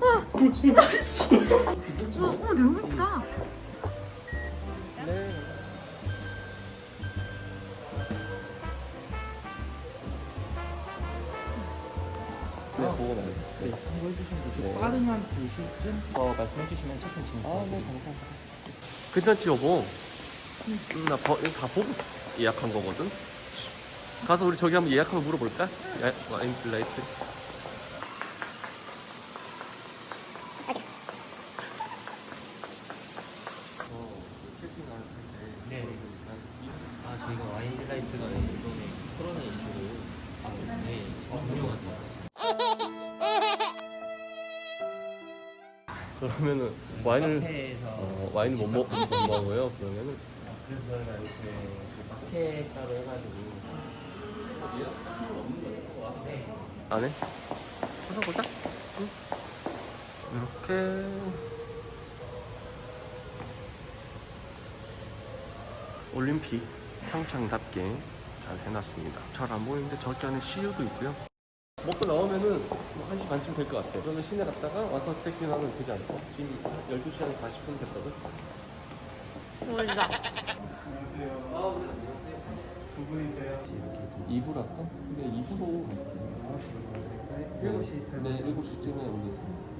와, 어, 너무 예쁘다. 네. 네, 보고 나요. 네. 참고해주시면 되시고 네. 빠르면 한 2시쯤 더 말씀해주시면 조금 진행 아, 네, 감사합니다. 괜찮지, 여보? 음, 나 버, 다 보고 예약한 거거든? 가서 우리 저기 한번 예약 한번 물어볼까? 야, 와인 블라이트. 그러면은 와인을 카페에서 어, 와인 못, 먹, 못 먹어요. 그러면은 그래서 저희가 이렇게 그 마켓 따로 해가지고 네. 안 해? 해서 보자. 응. 이렇게 올림픽 평창답게 잘 해놨습니다. 잘 안 보이는데 저기 안에 CU도 있고요. 먹고 나오면은 뭐 1시 반쯤 될 것 같아요. 그러면 시내 갔다가 와서 체크인하면 되지 않을까? 지금 12시 한 40분 됐거든. 몰라. 두 분이세요? 2부 할까? 근데 2부로 7시 네, 7시쯤에 오겠습니다.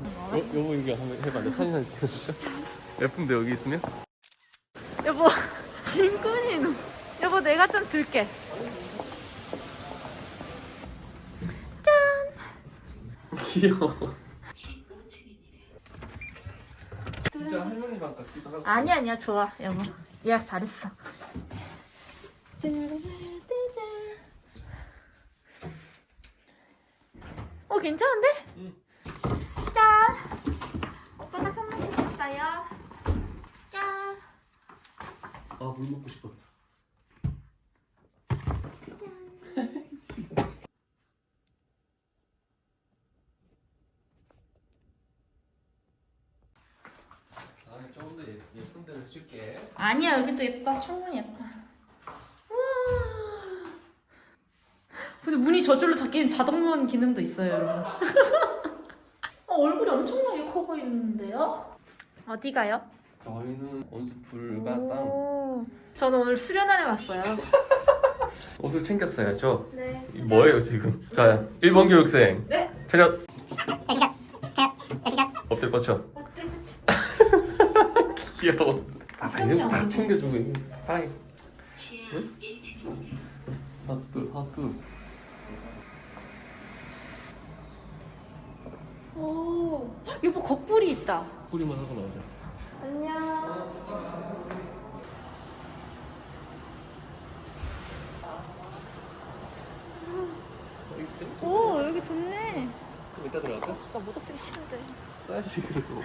어, 여보 이거 한번 해봐. 내 사진 한 찍어줄까? 예쁜데 여기 있으면? 여보, 진군이 너. 여보, 내가 좀 들게. 귀여워. 진짜 할머니 방 같기도 하고. 아니 아니야 좋아 여보 예약 잘했어 어 괜찮은데? 응. 짠 오빠가 선물 주셨어요 짠 아, 물 먹고 싶었어. 아, 조금 더 예- 예쁜 데를 줄게. 아니야 여기도 예뻐 충분히 예뻐 우와 근데 문이 저절로 닫히는 자동문 기능도 있어요 여러분 어, 얼굴이 엄청나게 커 보이는데요? 어디 가요? 저희는 온수풀과 쌍 오, 저는 오늘 수련회 왔어요. 옷을 챙겼어야죠. 네. 이 뭐예요 지금? 자, 1번 교육생 네. 차렷. 엎드려 뻗쳐. 귀여워. 아, 이거 다 챙겨주고 있네. 빠이. 응? 하트, 하트. 오, 여보 거꾸리 있다. 뿌리만 하고 나오자. 안녕. 오, 여기 좋네. 좀 이따 들어갈까? 나 모자 쓰기 싫은데. 써야지 그래도.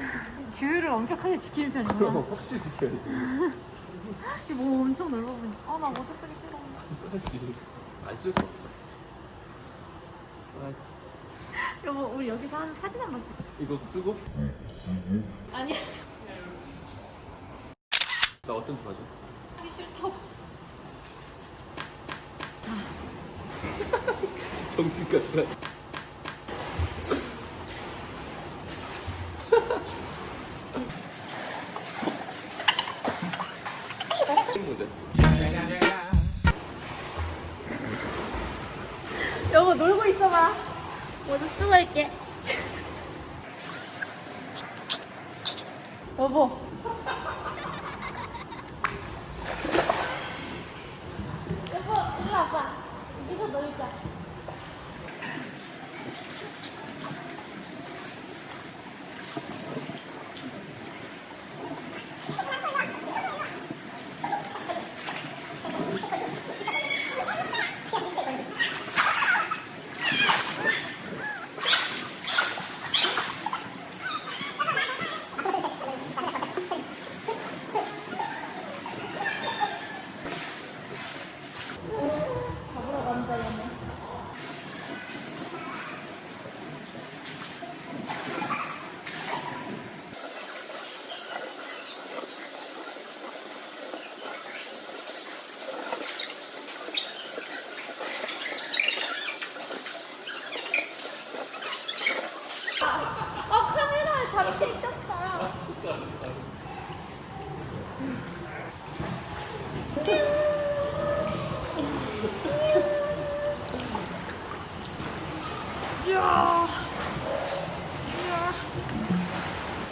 규율을 엄격하게 지키는 그럼 편이구나. 확실히 지켜야지. 이뭐 엄청 넓어 보인다. 아, 나 모자 쓰기 싫어. 써야지. 안쓸 수 없어. 써야지. 여보, 우리 여기서 한 사진 한 번 찍자. 이거 쓰고? 아니야. 나 어떤 줄 아죠? 하기 싫다고. 정신 같아. 여보. 아 카메라에 잡히셨어요.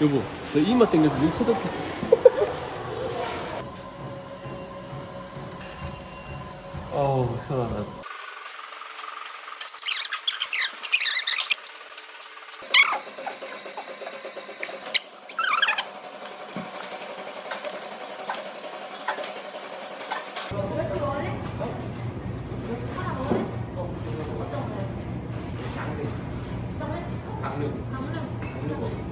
여보, 내 이마 땡겨서 눈 터졌어. 아우, 시원하다. 강릉 강릉 강릉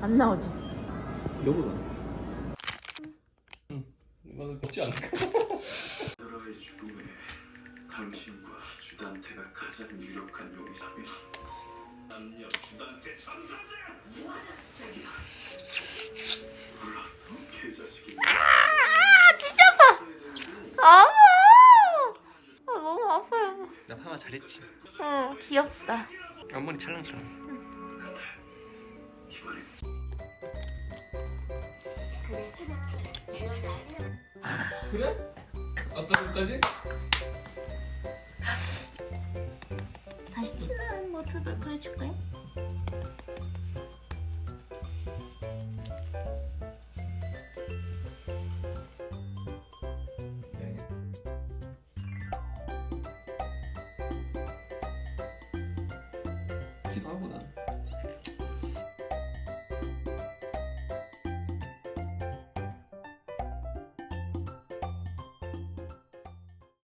안 나오지. 여보다. 응, 이거는 없지 않을까? 나라의 죽음에 당신과 주단태가 가장 유력한 요리사며 남녀 주단태 무한한 시작이야 불렀어 개자식이. 아 너무 아파요. 나 파마 잘했지. 어 귀엽다. 앞머리 찰랑찰랑. 이번엔 그래? 어떤 것까지? 다시 친한 모습을 보여줄까요?